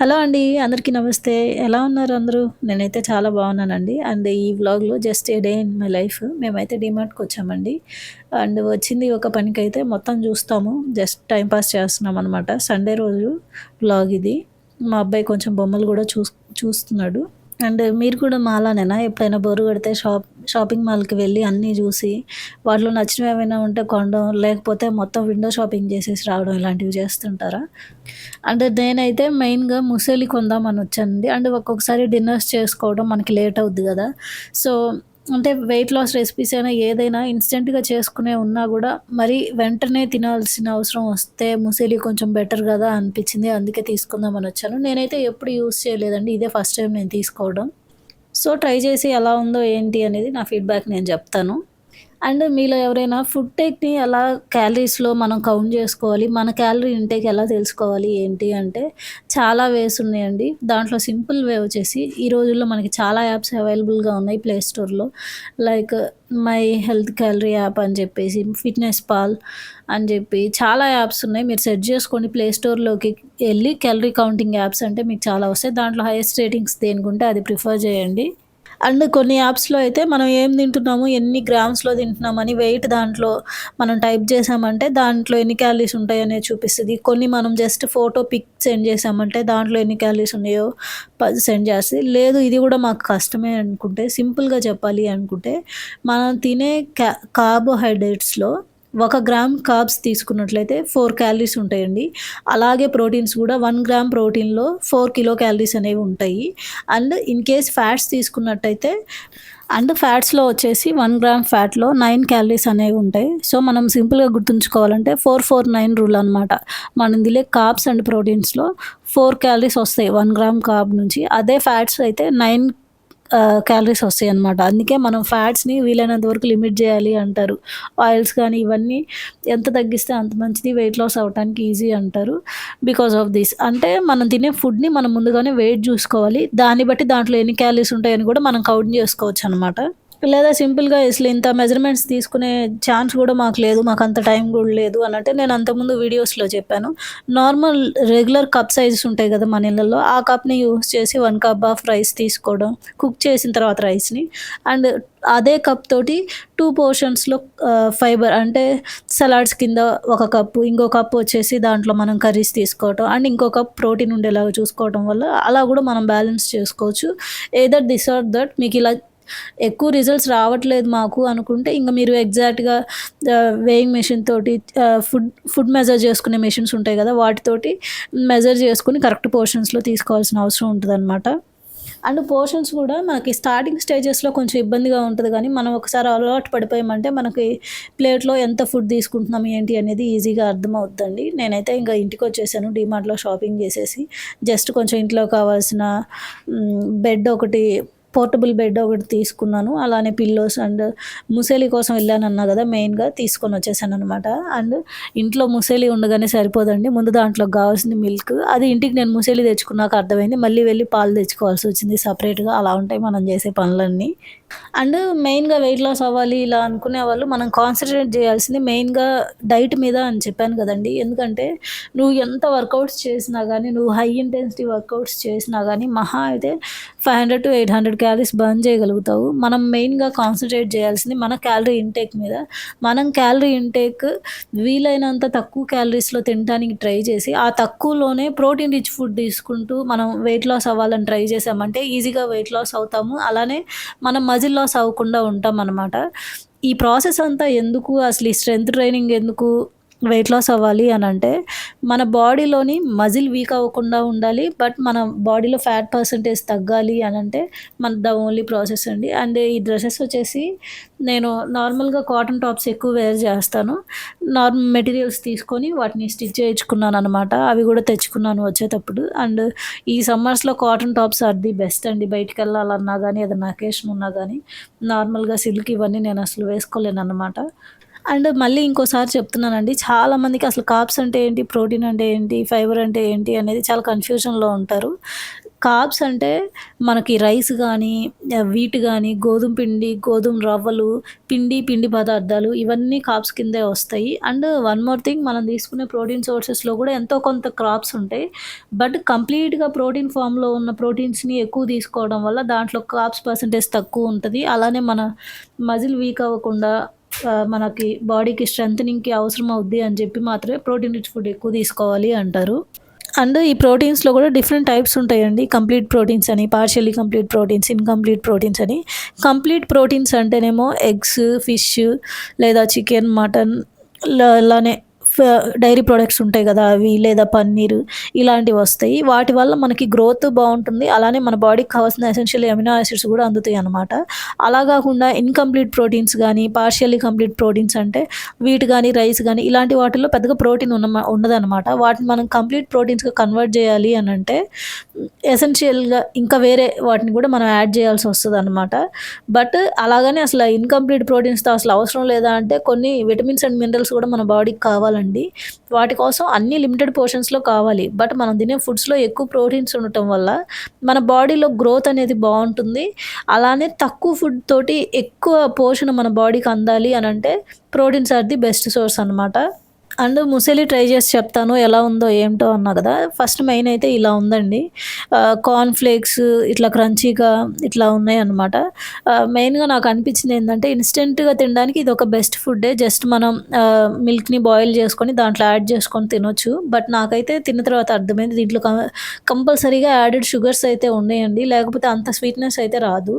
Hello అండి అందరికీ నమస్తే. ఎలా ఉన్నారు అందరూ? నేనైతే చాలా బాగున్నానండి. అండ్ ఈ వ్లాగ్లో just a day in my life మేమైతే డిమార్ట్కి వచ్చామండి. అండ్ వచ్చింది ఒక పనికి అయితే మొత్తం చూస్తాము. జస్ట్ టైం పాస్ చేస్తున్నాం అనమాట సండే రోజు వ్లాగ్ ఇది. మా అబ్బాయి కొంచెం బొమ్మలు కూడా చూ చూస్తున్నాడు. అండ్ మీరు కూడా మాలానేనా? ఎప్పుడైనా బోరు కొడితే షాప్ షాపింగ్ మాల్కి వెళ్ళి అన్నీ చూసి వాటిలో నచ్చినవి ఏమైనా ఉంటే కొనడం లేకపోతే మొత్తం విండో షాపింగ్ చేసేసి రావడం ఇలాంటివి చేస్తుంటారా? అంటే నేనైతే మెయిన్గా ముసలి కొందామని వచ్చానండి. అండ్ ఒక్కొక్కసారి డిన్నర్స్ చేసుకోవడం మనకి లేట్ అవుద్ది కదా. సో అంటే వెయిట్ లాస్ రెసిపీస్ అయినా ఏదైనా ఇన్స్టెంట్గా చేసుకునే ఉన్నా కూడా మరి వెంటనే తినాల్సిన అవసరం వస్తే ముసేలి కొంచెం బెటర్ కదా అనిపించింది. అందుకే తీసుకుందామని వచ్చాను. నేనైతే ఎప్పుడు యూస్ చేయలేదండి. ఇదే ఫస్ట్ టైం నేను తీసుకోవడం. సో ట్రై చేసి ఎలా ఉందో ఏంటి అనేది నా ఫీడ్బ్యాక్ నేను చెప్తాను. అండ్ మీలో ఎవరైనా ఫుడ్ టేక్ని ఎలా క్యాలరీస్లో మనం కౌంట్ చేసుకోవాలి మన క్యాలరీ ఇంటేక్ ఎలా తెలుసుకోవాలి ఏంటి అంటే చాలా వేస్ ఉన్నాయండి. దాంట్లో సింపుల్ వే వచ్చేసి ఈ రోజుల్లో మనకి చాలా యాప్స్ అవైలబుల్గా ఉన్నాయి ప్లే స్టోర్లో. Like my health calorie app అని చెప్పేసి ఫిట్నెస్ పాల్ అని చెప్పి చాలా యాప్స్ ఉన్నాయి. మీరు సెర్చ్ చేసుకోండి ప్లే స్టోర్లోకి వెళ్ళి క్యాలరీ కౌంటింగ్ యాప్స్ అంటే మీకు చాలా వస్తాయి. దాంట్లో హైయెస్ట్ రేటింగ్స్ దేనికుంటే అది ప్రిఫర్ చేయండి. అండ్ కొన్ని యాప్స్లో అయితే మనం ఏం తింటున్నాము ఎన్ని గ్రామ్స్లో తింటున్నామని వెయిట్ దాంట్లో మనం టైప్ చేసామంటే దాంట్లో ఎన్ని క్యాలరీస్ ఉంటాయనే చూపిస్తుంది. కొన్ని మనం జస్ట్ ఫోటో పిక్ సెండ్ చేసామంటే దాంట్లో ఎన్ని క్యాలరీస్ ఉన్నాయో సెండ్ చేస్తుంది. లేదు ఇది కూడా మాకు కష్టమే అనుకుంటే సింపుల్గా చెప్పాలి అనుకుంటే మనం తినే క్యా కార్బోహైడ్రేట్స్లో ఒక గ్రామ్ కార్బ్స్ తీసుకున్నట్లయితే ఫోర్ క్యాలరీస్ ఉంటాయండి. అలాగే ప్రోటీన్స్ కూడా వన్ గ్రామ్ ప్రోటీన్లో ఫోర్ కిలో క్యాలరీస్ అనేవి ఉంటాయి. అండ్ ఇన్ కేస్ ఫ్యాట్స్ తీసుకున్నట్టయితే అండ్ ఫ్యాట్స్లో వచ్చేసి వన్ గ్రామ్ ఫ్యాట్లో నైన్ క్యాలరీస్ అనేవి ఉంటాయి. సో మనం సింపుల్గా గుర్తుంచుకోవాలంటే ఫోర్ ఫోర్ నైన్ రూల్ అనమాట మనం దిలే కార్బ్స్ అండ్ ప్రోటీన్స్లో ఫోర్ క్యాలరీస్ వస్తాయి వన్ గ్రామ్ కార్బ్ నుంచి. అదే ఫ్యాట్స్ అయితే నైన్ క్యాలరీస్ వస్తాయి అనమాట అందుకే మనం ఫ్యాట్స్ని వీలైనంత వరకు లిమిట్ చేయాలి అంటారు. ఆయిల్స్ కానీ ఇవన్నీ ఎంత తగ్గిస్తే అంత మంచిది వెయిట్ లాస్ అవ్వడానికి ఈజీ అంటారు బికాస్ ఆఫ్ దిస్ అంటే మనం తినే ఫుడ్ని మనం ముందుగానే వెయిట్ చూసుకోవాలి. దాన్ని బట్టి దాంట్లో ఎన్ని క్యాలరీస్ ఉంటాయని కూడా మనం కౌంట్ చేసుకోవచ్చు అనమాట లేదా సింపుల్గా అసలు ఇంత మెజర్మెంట్స్ తీసుకునే ఛాన్స్ కూడా మాకు లేదు మాకు అంత టైం కూడా లేదు అని అంటే నేను అంతకుముందు వీడియోస్లో చెప్పాను. నార్మల్ రెగ్యులర్ కప్ సైజెస్ ఉంటాయి కదా మన ఇళ్ళల్లో ఆ కప్ని యూస్ చేసి వన్ కప్ ఆఫ్ రైస్ తీసుకోవడం కుక్ చేసిన తర్వాత రైస్ని. అండ్ అదే కప్ తోటి టూ పోర్షన్స్లో ఫైబర్ అంటే సలాడ్స్ కింద ఒక కప్పు ఇంకో కప్ వచ్చేసి దాంట్లో మనం కర్రీస్ తీసుకోవటం అండ్ ఇంకో కప్ ప్రోటీన్ ఉండేలాగా చూసుకోవటం వల్ల అలా కూడా మనం బ్యాలెన్స్ చేసుకోవచ్చు. ఏదర్ దిస్ ఆర్ దట్ మీకు ఇలా ఎక్కువ రిజల్ట్స్ రావట్లేదు మాకు అనుకుంటే ఇంకా మీరు ఎగ్జాక్ట్గా వేయింగ్ మెషిన్ తోటి ఫుడ్ ఫుడ్ మెజర్ చేసుకునే మెషిన్స్ ఉంటాయి కదా వాటితోటి మెజర్ చేసుకుని కరెక్ట్ పోర్షన్స్లో తీసుకోవాల్సిన అవసరం ఉంటుంది అనమాట అండ్ పోర్షన్స్ కూడా మనకి స్టార్టింగ్ స్టేజెస్లో కొంచెం ఇబ్బందిగా ఉంటుంది కానీ మనం ఒకసారి అలవాటు పడిపోయామంటే మనకి ప్లేట్లో ఎంత ఫుడ్ తీసుకుంటున్నాం ఏంటి అనేది ఈజీగా అర్థమవుతుందండి నేనైతే ఇంకా ఇంటికి వచ్చేసాను డిమార్ట్లో షాపింగ్ చేసేసి జస్ట్ కొంచెం ఇంట్లో కావాల్సిన బెడ్ ఒకటి పోర్టబుల్ బెడ్ ఒకటి తీసుకున్నాను. అలానే పిల్లోస్ అండ్ ముసేలి కోసం వెళ్ళాను అన్నా కదా మెయిన్గా తీసుకొని వచ్చేసాను అనమాట అండ్ ఇంట్లో ముసేలి ఉండగానే సరిపోదండి. ముందు దాంట్లో కావాల్సింది మిల్క్. అది ఇంటికి నేను ముసేలి తెచ్చుకున్నాక అర్థమైంది. మళ్ళీ వెళ్ళి పాలు తెచ్చుకోవాల్సి వచ్చింది. సపరేట్గా అలా ఉంటాయి మనం చేసే పనులన్నీ. అండ్ మెయిన్గా వెయిట్ లాస్ అవ్వాలి ఇలా అనుకునే వాళ్ళు మనం కాన్సన్ట్రేట్ చేయాల్సింది మెయిన్గా డైట్ మీద అని చెప్పాను కదండి. ఎందుకంటే నువ్వు ఎంత వర్కౌట్స్ చేసినా కానీ నువ్వు హై ఇంటెన్సిటీ వర్కౌట్స్ చేసినా కానీ మహా అయితే five hundred to eight hundred calories burn చేయగలుగుతావు. మనం మెయిన్గా కాన్సన్ట్రేట్ చేయాల్సింది మన క్యాలరీ ఇంటేక్ మీద. మనం క్యాలరీ ఇంటేక్ వీలైనంత తక్కువ క్యాలరీస్లో తినడానికి ట్రై చేసి ఆ తక్కువలోనే ప్రోటీన్ రిచ్ ఫుడ్ తీసుకుంటూ మనం వెయిట్ లాస్ అవ్వాలని ట్రై చేసామంటే ఈజీగా వెయిట్ లాస్ అవుతాము. అలానే మనం మజిల్ లాస్ అవ్వకుండా ఉంటాం అనమాట ఈ ప్రాసెస్ అంతా ఎందుకు? అసలు ఈ స్ట్రెంత్ ట్రైనింగ్ ఎందుకు? వెయిట్ లాస్ అవ్వాలి అని అంటే మన బాడీలోని మజిల్ వీక్ అవ్వకుండా ఉండాలి బట్ మన బాడీలో ఫ్యాట్ పర్సంటేజ్ తగ్గాలి అని అంటే మన ద ఓన్లీ ప్రాసెస్ అండి. అండ్ ఈ డ్రెస్సెస్ వచ్చేసి నేను నార్మల్గా కాటన్ టాప్స్ ఎక్కువ వేర్ చేస్తాను. నార్మల్ మెటీరియల్స్ తీసుకొని వాటిని స్టిచ్ చేయించుకున్నాను అనమాట అవి కూడా తెచ్చుకున్నాను వచ్చేటప్పుడు. అండ్ ఈ సమ్మర్స్లో cotton tops are the best అండి. బయటికి వెళ్ళాలన్నా కానీ ఏదైనా అకేషన్ ఉన్నా కానీ నార్మల్గా సిల్క్ ఇవన్నీ నేను అసలు వేసుకోలేను అనమాట అండ్ మళ్ళీ ఇంకోసారి చెప్తున్నానండి చాలామందికి అసలు కాప్స్ అంటే ఏంటి ప్రోటీన్ అంటే ఏంటి ఫైబర్ అంటే ఏంటి అనేది చాలా కన్ఫ్యూజన్లో ఉంటారు. కాప్స్ అంటే మనకి రైస్ కానీ వీట్ కానీ గోధుమ పిండి గోధుమ రవ్వలు పిండి పిండి పదార్థాలు ఇవన్నీ కాప్స్ కిందే వస్తాయి. అండ్ వన్ మోర్ థింగ్ మనం తీసుకునే ప్రోటీన్ సోర్సెస్లో కూడా ఎంతో కొంత క్రాప్స్ ఉంటాయి. బట్ కంప్లీట్గా ప్రోటీన్ ఫామ్లో ఉన్న ప్రోటీన్స్ని ఎక్కువ తీసుకోవడం వల్ల దాంట్లో కాప్స్ పర్సంటేజ్ తక్కువ ఉంటుంది. అలానే మన మజిల్ వీక్ అవ్వకుండా మనకి బాడీకి స్ట్రెంథనింగ్కి అవసరం అవుద్ది అని చెప్పి మాత్రమే ప్రోటీన్ రిచ్ ఫుడ్ ఎక్కువ తీసుకోవాలి అంటారు. అండ్ ఈ ప్రోటీన్స్లో కూడా డిఫరెంట్ టైప్స్ ఉంటాయండి. కంప్లీట్ ప్రోటీన్స్ అని partially complete proteins incomplete proteins అని. కంప్లీట్ ప్రోటీన్స్ అంటేనేమో ఎగ్స్ ఫిష్ లేదా చికెన్ మటన్ అలానే డైరీ ప్రొడక్ట్స్ ఉంటాయి కదా అవి లేదా పన్నీర్ ఇలాంటివి వస్తాయి. వాటి వల్ల మనకి గ్రోత్ బాగుంటుంది. అలానే మన బాడీకి కావాల్సిన ఎసెన్షియల్ ఎమినో యాసిడ్స్ కూడా అందుతాయి అనమాట అలా కాకుండా ఇన్కంప్లీట్ ప్రోటీన్స్ కానీ పార్షియల్లీ కంప్లీట్ ప్రోటీన్స్ అంటే వీట్ కానీ రైస్ కానీ ఇలాంటి వాటిల్లో పెద్దగా ప్రోటీన్ ఉన్న ఉండదన్నమాట. వాటిని మనం కంప్లీట్ ప్రోటీన్స్గా కన్వర్ట్ చేయాలి అని అంటే ఎసెన్షియల్గా ఇంకా వేరే వాటిని కూడా మనం యాడ్ చేయాల్సి వస్తుంది అనమాట బట్ అలాగని అసలు ఇన్కంప్లీట్ ప్రోటీన్స్తో అసలు అవసరం లేదా అంటే కొన్ని విటమిన్స్ అండ్ మినరల్స్ కూడా మన బాడీకి కావాలండి వాటి కోసం అన్ని లిమిటెడ్ పోర్షన్స్లో కావాలి. బట్ మనం తినే ఫుడ్స్లో ఎక్కువ ప్రోటీన్స్ ఉండటం వల్ల మన బాడీలో గ్రోత్ అనేది బాగుంటుంది. అలానే తక్కువ ఫుడ్ తోటి ఎక్కువ పోషణ మన బాడీకి అందాలి అని అంటే proteins are the best source అనమాట అండ్ ముసలి ట్రై చేసి చెప్తాను ఎలా ఉందో ఏంటో అన్నా కదా. ఫస్ట్ మెయిన్ అయితే ఇలా ఉందండి. కార్న్ ఫ్లేక్స్ ఇట్లా క్రంచీగా ఇట్లా ఉన్నాయి అనమాట మెయిన్గా నాకు అనిపించింది ఏంటంటే ఇన్స్టెంట్గా తినడానికి ఇది ఒక బెస్ట్ ఫుడ్డే జస్ట్ మనం మిల్క్ని బాయిల్ చేసుకొని దాంట్లో యాడ్ చేసుకొని తినొచ్చు. బట్ నాకైతే తిన్న తర్వాత అర్థమైంది దీంట్లో కంపల్సరీగా యాడెడ్ షుగర్స్ అయితే ఉన్నాయండి. లేకపోతే అంత స్వీట్నెస్ అయితే రాదు.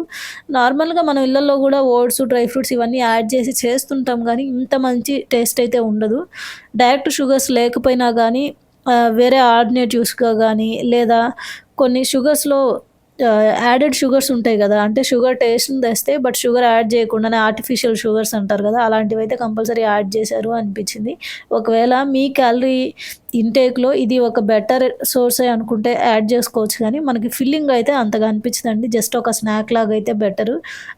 నార్మల్గా మనం ఇళ్ళల్లో కూడా ఓట్స్ డ్రై ఫ్రూట్స్ ఇవన్నీ యాడ్ చేసి చేస్తుంటాం కానీ ఇంత మంచి టేస్ట్ అయితే ఉండదు. డైరెక్ట్ షుగర్స్ లేకపోయినా కానీ వేరే ఆల్టర్నేటివ్స్గా కానీ లేదా కొన్ని షుగర్స్లో Uh, యాడెడ్ షుగర్స్ ఉంటాయి కదా అంటే షుగర్ టేస్ట్ని తెస్తే బట్ షుగర్ యాడ్ చేయకుండానే ఆర్టిఫిషియల్ షుగర్స్ అంటారు కదా అలాంటివి అయితే కంపల్సరీ యాడ్ చేశారు అనిపించింది. ఒకవేళ మీ క్యాలరీ ఇంటేక్లో ఇది ఒక బెటర్ సోర్స్ అనుకుంటే యాడ్ చేసుకోవచ్చు కానీ మనకి ఫిల్లింగ్ అయితే అంతగా అనిపించదండి జస్ట్ ఒక స్నాక్ లాగా అయితే బెటర్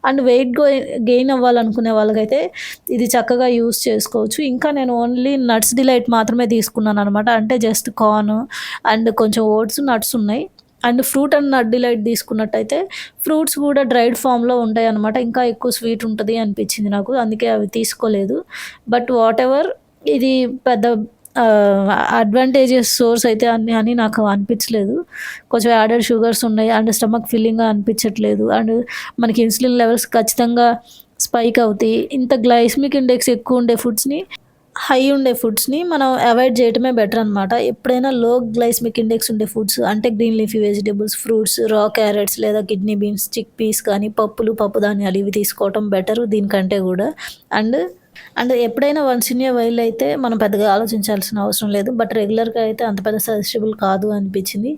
అండ్ వెయిట్ గెయిన్ అవ్వాలనుకునే వాళ్ళకైతే ఇది చక్కగా యూస్ చేసుకోవచ్చు. ఇంకా నేను ఓన్లీ నట్స్ డిలైట్ మాత్రమే తీసుకున్నాను అనమాట అంటే జస్ట్ కార్న్ అండ్ కొంచెం ఓట్స్ నట్స్ ఉన్నాయి. And fruit and nut delight తీసుకున్నట్టయితే ఫ్రూట్స్ కూడా డ్రైడ్ ఫామ్లో ఉంటాయి అనమాట ఇంకా ఎక్కువ స్వీట్ ఉంటుంది అనిపించింది నాకు అందుకే అవి తీసుకోలేదు. బట్ వాట్ ఎవర్ ఇది పెద్ద అడ్వాంటేజెస్ సోర్స్ అయితే అని అని నాకు అనిపించలేదు. కొంచెం యాడెడ్ షుగర్స్ ఉన్నాయి అండ్ స్టమక్ ఫిల్లింగ్గా అనిపించట్లేదు. అండ్ మనకి ఇన్సులిన్ లెవెల్స్ ఖచ్చితంగా స్పైక్ అవుతాయి. ఇంత గ్లైస్మిక్ ఇండెక్స్ ఎక్కువ ఉండే ఫుడ్స్ని హై ఉండే ఫుడ్స్ని మనం అవాయిడ్ చేయటమే బెటర్ అనమాట ఎప్పుడైనా లో గ్లైస్మిక్ ఇండెక్స్ ఉండే ఫుడ్స్ అంటే green leafy vegetables fruits raw carrots లేదా కిడ్నీ బీన్స్ చిక్ పీస్ కానీ పప్పులు పప్పు ధాన్యాలు ఇవి తీసుకోవటం బెటర్ దీనికంటే కూడా. అండ్ అండ్ ఎప్పుడైనా వన్స్ ఇన్ ఏ వైల్ అయితే మనం పెద్దగా ఆలోచించాల్సిన అవసరం లేదు. బట్ రెగ్యులర్గా అయితే అంత పెద్ద సజెస్టబుల్ కాదు అనిపించింది.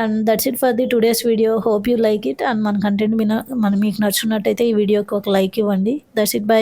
And that's it for the today's video hope you like it and మన కంటెంట్ మీ మన మీకు నచ్చినట్టయితే ఈ వీడియోకి ఒక లైక్ ఇవ్వండి. That's it by